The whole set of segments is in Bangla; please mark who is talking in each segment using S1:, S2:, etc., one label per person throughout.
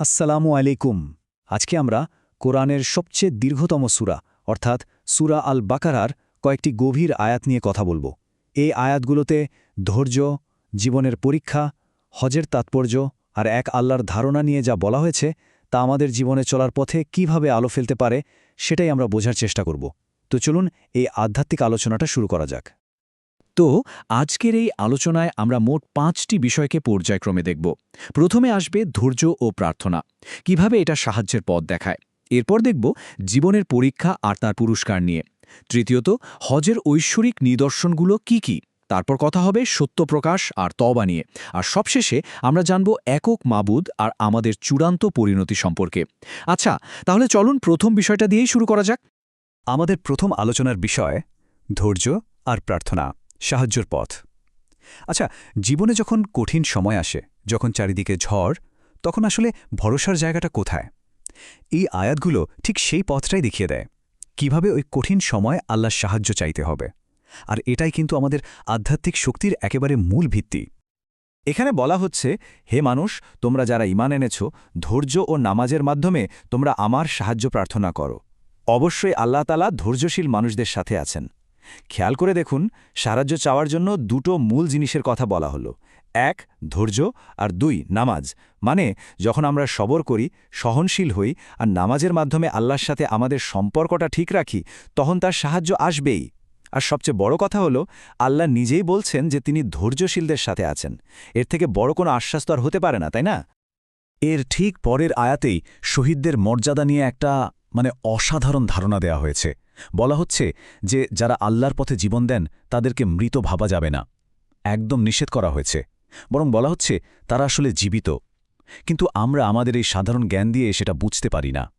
S1: আসসালামু আলাইকুম। আজকে আমরা কোরআনের সবচেয়ে দীর্ঘতম সুরা, অর্থাৎ সুরা আল বাকারার কয়েকটি গভীর আয়াত নিয়ে কথা বলব। এই আয়াতগুলোতে ধৈর্য, জীবনের পরীক্ষা, হজের তাৎপর্য আর এক আল্লাহর ধারণা নিয়ে যা বলা হয়েছে তা আমাদের জীবনে চলার পথে কীভাবে আলো ফেলতে পারে সেটাই আমরা বোঝার চেষ্টা করব। তো চলুন এই আধ্যাত্মিক আলোচনাটা শুরু করা যাক।
S2: তো আজকের এই আলোচনায় আমরা মোট পাঁচটি বিষয়কে পর্যায়ক্রমে দেখব। প্রথমে আসবে ধৈর্য ও প্রার্থনা। কীভাবে এটা সাহায্যের পথ দেখায়? এরপর দেখব জীবনের পরীক্ষা আর তার পুরস্কার নিয়ে। তৃতীয়ত, হজের ঐশ্বরিক নিদর্শনগুলো কি কি? তারপর কথা হবে সত্যপ্রকাশ আর তবা নিয়ে। আর সবশেষে আমরা জানব একক মাবুদ আর আমাদের চূড়ান্ত পরিণতি সম্পর্কে। আচ্ছা তাহলে চলুন প্রথম বিষয়টা দিয়েই শুরু করা যাক।
S1: আমাদের প্রথম আলোচনার বিষয় ধৈর্য আর প্রার্থনা। সাহায্যর পথ। আচ্ছা জীবনে যখন কঠিন সময় আসে, যখন চারিদিকে ঝড়, তখন আসলে ভরসার জায়গাটা কোথায়? এই আয়াতগুলো ঠিক সেই পথটাই দেখিয়ে দেয়। কীভাবে ওই কঠিন সময় আল্লাহর সাহায্য চাইতে হবে? আর এটাই কিন্তু আমাদের আধ্যাত্মিক শক্তির একেবারে মূল ভিত্তি।
S3: এখানে বলা হচ্ছে, হে মানুষ, তোমরা যারা ইমান এনেছ, ধৈর্য ও নামাজের মাধ্যমে তোমরা আমার সাহায্য প্রার্থনা করো। অবশ্যই আল্লাহ তালা ধৈর্যশীল মানুষদের সাথে আছেন। খেয়াল করে দেখুন, সাহায্য চাওয়ার জন্য দুটো মূল জিনিসের কথা বলা হলো। এক, ধৈর্য, আর দুই, নামাজ। মানে যখন আমরা সবর করি, সহনশীল হই, আর নামাজের মাধ্যমে আল্লাহর সাথে আমাদের সম্পর্কটা ঠিক রাখি, তখন তার সাহায্য আসবেই। আর সবচেয়ে বড় কথা হলো, আল্লাহ নিজেই বলছেন যে তিনি ধৈর্যশীলদের সাথে আছেন। এর থেকে বড় কোনো আশ্বাস তো আর হতে পারে না, তাই না?
S1: এর ঠিক পরের আয়াতেই শহীদদের মর্যাদা নিয়ে একটা মানে অসাধারণ ধারণা দেয়া হয়েছে। বলা হচ্ছে যে, যারা আল্লাহর পথে জীবন দেন, তাদেরকে মৃত ভাবা যাবে না। একদম নিষেধ করা হয়েছে। বরং বলা হচ্ছে, তারা আসলে জীবিত। কিন্তু আমরা আমাদের এই সাধারণ জ্ঞান দিয়ে সেটা বুঝতে পারি না।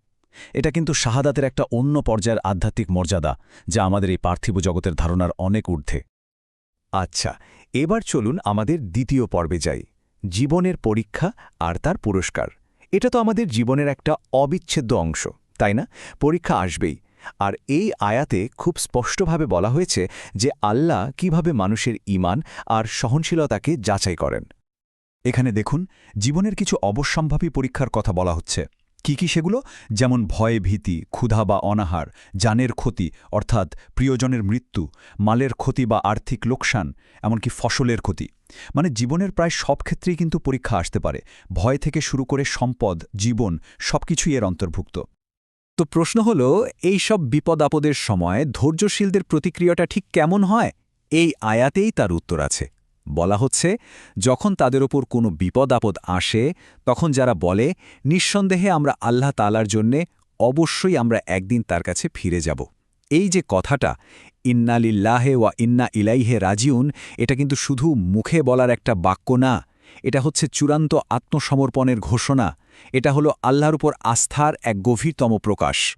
S1: এটা কিন্তু শাহাদাতের একটা অন্য পর্যায়ের আধ্যাত্মিক মর্যাদা, যা আমাদের এই পার্থিব জগতের ধারণার অনেক ঊর্ধ্বে।
S3: আচ্ছা এবার চলুন আমাদের দ্বিতীয় পর্বে যাই। জীবনের পরীক্ষা আর তার পুরস্কার। এটা তো আমাদের জীবনের একটা অবিচ্ছেদ্য অংশ। তাই না? পরীক্ষা আসবেই। আর এই আয়াতে খুব স্পষ্টভাবে বলা হয়েছে যে আল্লাহ কীভাবে মানুষের ইমান আর সহনশীলতাকে যাচাই করেন।
S1: এখানে দেখুন, জীবনের কিছু অবশ্যম্ভাবী পরীক্ষার কথা বলা হচ্ছে। কি কি সেগুলো? যেমন ভয়ে ভীতি, ক্ষুধা বা অনাহার জানের ক্ষতি, অর্থাৎ প্রিয়জনের মৃত্যু, মালের ক্ষতি বা আর্থিক লোকসান, এমনকি ফসলের ক্ষতি। মানে জীবনের প্রায় সব ক্ষেত্রেই কিন্তু পরীক্ষা আসতে পারে। ভয় থেকে শুরু করে সম্পদ, জীবন, সবকিছুই এর অন্তর্ভুক্ত।
S2: তো প্রশ্ন হল, এই সব বিপদ আপদের সময় ধৈর্যশীলদের প্রতিক্রিয়াটা ঠিক কেমন হয়? এই আয়াতেই তার উত্তর আছে। বলা হচ্ছে, যখন তাদের ওপর কোনো বিপদ আপদ আসে, তখন যারা বলে, নিঃসন্দেহে আমরা আল্লাহ তালার জন্যে অবশ্যই আমরা একদিন তার কাছে ফিরে যাব। এই যে কথাটা ইন্নালিল্লাহে ওয়া ইন্না ইলাইহে রাজিউন, এটা কিন্তু শুধু মুখে বলার একটা বাক্য না এটা হচ্ছে চূড়ান্ত আত্মসমর্পণের ঘোষণা। এটা হলো আল্লাহর উপর আস্থার এক গভীরতম প্রকাশ।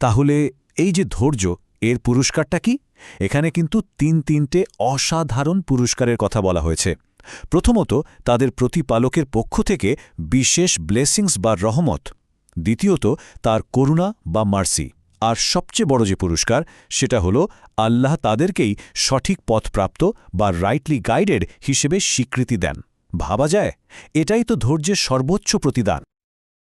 S3: তাহলে এই যে ধৈর্য, এর পুরস্কারটা কি? এখানে কিন্তু তিন তিনটে অসাধারণ পুরস্কারের কথা বলা হয়েছে। প্রথমত, তাদের প্রতিপালকের পক্ষ থেকে বিশেষ ব্লেসিংস বা রহমত। দ্বিতীয়ত, তার করুণা বা মার্সি। আর সবচেয়ে বড় যে পুরস্কার, সেটা হলো আল্লাহ তাদেরকেই সঠিক পথপ্রাপ্ত বা রাইটলি গাইডেড হিসেবে স্বীকৃতি দেন। ভাবা যায়? এটাই তো ধৈর্যের সর্বোচ্চ প্রতিদান।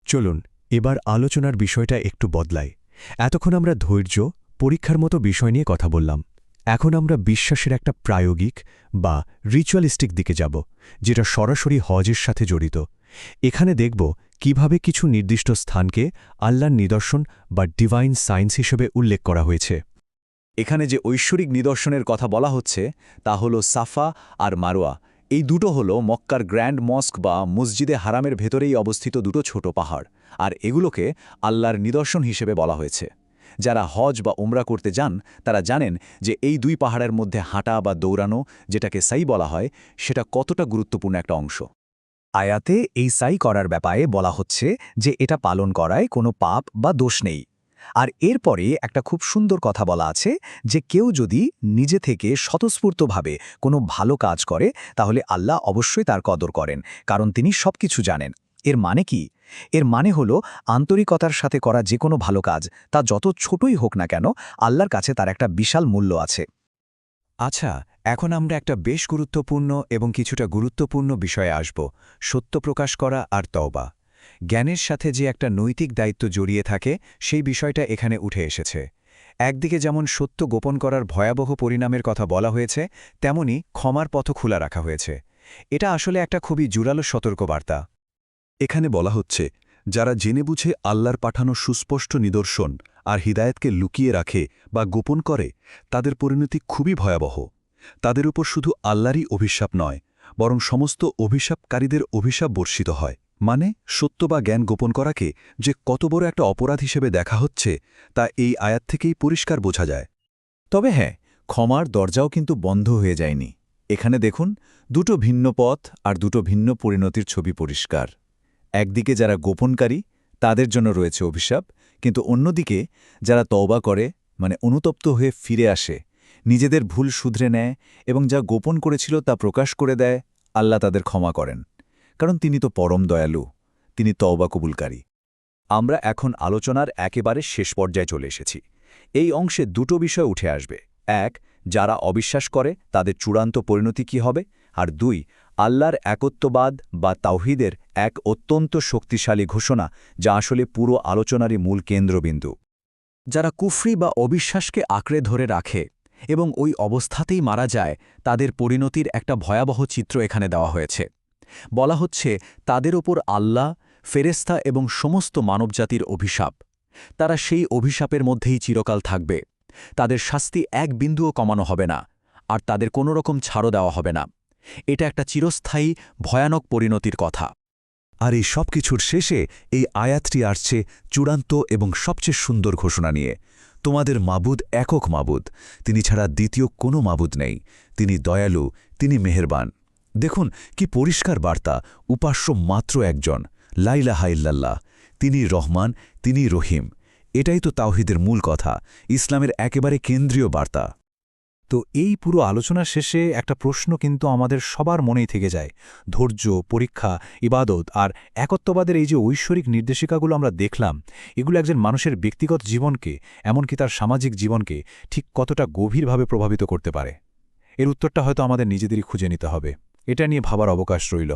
S4: চলুন, এবার আলোচনার বিষয়টা একটু বদলাই। এতক্ষণ আমরা ধৈর্য, পরীক্ষার মতো বিষয় নিয়ে কথা বললাম। এখন আমরা বিশ্বাসের একটা প্রায়োগিক বা রিচুয়ালিস্টিক দিকে যাব, যেটা সরাসরি হজের সাথে জড়িত। এখানে দেখব কীভাবে কিছু নির্দিষ্ট স্থানকে আল্লাহর নিদর্শন বা ডিভাইন সায়েন্স হিসেবে উল্লেখ করা হয়েছে।
S1: এখানে যে ঐশ্বরিক নিদর্শনের কথা বলা হচ্ছে, তা হল সাফা আর মারোয়া। এই দুটো হল মক্কার গ্র্যান্ড মস্ক বা মসজিদে হারামের ভেতরেই অবস্থিত দুটো ছোট পাহাড়, আর এগুলোকে আল্লাহর নিদর্শন হিসেবে বলা হয়েছে। যারা হজ বা উমরা করতে যান, তারা জানেন যে এই দুই পাহাড়ের মধ্যে হাঁটা বা দৌড়ানো, যেটাকে সাই বলা হয়, সেটা কতটা গুরুত্বপূর্ণ একটা অংশ। আয়াতে এই সাই করার ব্যাপারে বলা হচ্ছে যে এটা পালন করায় কোনো পাপ বা দোষ নেই। আর এরপরে একটা খুব সুন্দর কথা বলা আছে যে কেউ যদি নিজে থেকে স্বতঃস্ফূর্তভাবে কোনো ভালো কাজ করে, তাহলে আল্লাহ অবশ্যই তার কদর করেন, কারণ তিনি সব কিছু জানেন। এর মানে কি? এর মানে হলো, আন্তরিকতার সাথে করা যে কোনো ভালো কাজ, তা যত ছোটই হোক না কেন, আল্লাহর কাছে তার একটা বিশাল মূল্য আছে। আচ্ছা এখন আমরা একটা বেশ গুরুত্বপূর্ণ এবং কিছুটা গুরুত্বপূর্ণ বিষয়ে আসব, সত্য প্রকাশ করা আর তওবা।
S2: জ্ঞানের সাথে যে একটা নৈতিক দায়িত্ব জড়িয়ে থাকে, সেই বিষয়টা এখানে উঠে এসেছে। একদিকে যেমন সত্য গোপন করার ভয়াবহ পরিণামের কথা বলা হয়েছে, তেমনি ক্ষমার পথ খোলা রাখা হয়েছে। এটা আসলে একটা খুবই জুরালো সতর্কবার্তা।
S1: এখানে বলা হচ্ছে, যারা জেনে বুঝে আল্লাহর পাঠানো সুস্পষ্ট নিদর্শন আর হিদায়তকে লুকিয়ে রাখে বা গোপন করে, তাদের পরিণতি খুবই ভয়াবহ। তাদের উপর শুধু আল্লাহরই অভিশাপ নয়, বরং সমস্ত অভিশাপকারীদের অভিশাপ বর্ষিত হয়। মানে সত্য বা জ্ঞান গোপন করাকে যে কত বড় একটা অপরাধ হিসেবে দেখা হচ্ছে, তা এই আয়াত থেকেই পরিষ্কার বোঝা যায়।
S2: তবে হ্যাঁ ক্ষমার দরজাও কিন্তু বন্ধ হয়ে যায়নি। এখানে দেখুন, দুটো ভিন্ন পথ আর দুটো ভিন্ন পরিণতির ছবি পরিষ্কার। একদিকে যারা গোপনকারী, তাদের জন্য রয়েছে অভিশাপ, কিন্তু অন্যদিকে যারা তওবা করে মানে অনুতপ্ত হয়ে ফিরে আসে, নিজেদের ভুল শুধরে নেয় এবং যা গোপন করেছিল তা প্রকাশ করে দেয়, আল্লাহ তাদের ক্ষমা করেন। কারণ তিনি তো পরম দয়ালু, তিনি তওবা কবুলকারী। আমরা এখন আলোচনার একেবারে শেষ পর্যায়ে চলে এসেছি। এই অংশে দুটো বিষয় উঠে আসবে। এক, যারা অবিশ্বাস করে তাদের চূড়ান্ত পরিণতি কি হবে? আর দুই, আল্লাহর একত্ববাদ বা তাওহিদের এক অত্যন্ত শক্তিশালী ঘোষণা যা আসলে পুরো আলোচনারই মূল কেন্দ্রবিন্দু। যারা কুফরি বা অবিশ্বাসকে আঁকড়ে ধরে রাখে এবং ওই অবস্থাতেই মারা যায়, তাদের পরিণতির একটা ভয়াবহ চিত্র এখানে দেওয়া হয়েছে। বলা হচ্ছে, তাদের ওপর আল্লাহ ফেরেস্তা এবং সমস্ত মানবজাতির অভিশাপ। তারা সেই অভিশাপের মধ্যেই চিরকাল থাকবে। তাদের শাস্তি এক বিন্দুও কমানো হবে না, আর তাদের কোনো রকম ছাড়ও দেওয়া হবে না। এটা একটা চিরস্থায়ী, ভয়ানক পরিণতির কথা।
S1: আর এই সব কিছুর শেষে এই আয়াতটি আসছে চূড়ান্ত এবং সবচেয়ে সুন্দর ঘোষণা নিয়ে। তোমাদের মাবুদ একক মাবুদ, তিনি ছাড়া দ্বিতীয় কোনো মাবুদ নেই। তিনি দয়ালু, তিনি মেহেরবান। দেখুন কি পরিষ্কার বার্তা, উপাস্য মাত্র একজন লাইলাহা ইল্লাল্লাহ, তিনি রহমান, তিনি রহিম। এটাই তো তাওহিদের মূল কথা, ইসলামের একেবারে কেন্দ্রীয় বার্তা।
S2: তো এই পুরো আলোচনা শেষে একটা প্রশ্ন কিন্তু আমাদের সবার মনেই থেকে যায়, ধৈর্য, পরীক্ষা, ইবাদত আর একত্ববাদের এই যে ঐশ্বরিক নির্দেশিকাগুলো আমরা দেখলাম, এগুলো একজন মানুষের ব্যক্তিগত জীবনকে, এমনকি তার সামাজিক জীবনকে, ঠিক কতটা গভীরভাবে প্রভাবিত করতে পারে? এর উত্তরটা হয়তো আমাদের নিজেদেরই খুঁজে নিতে হবে। এটা নিয়ে ভাবার অবকাশ রইল।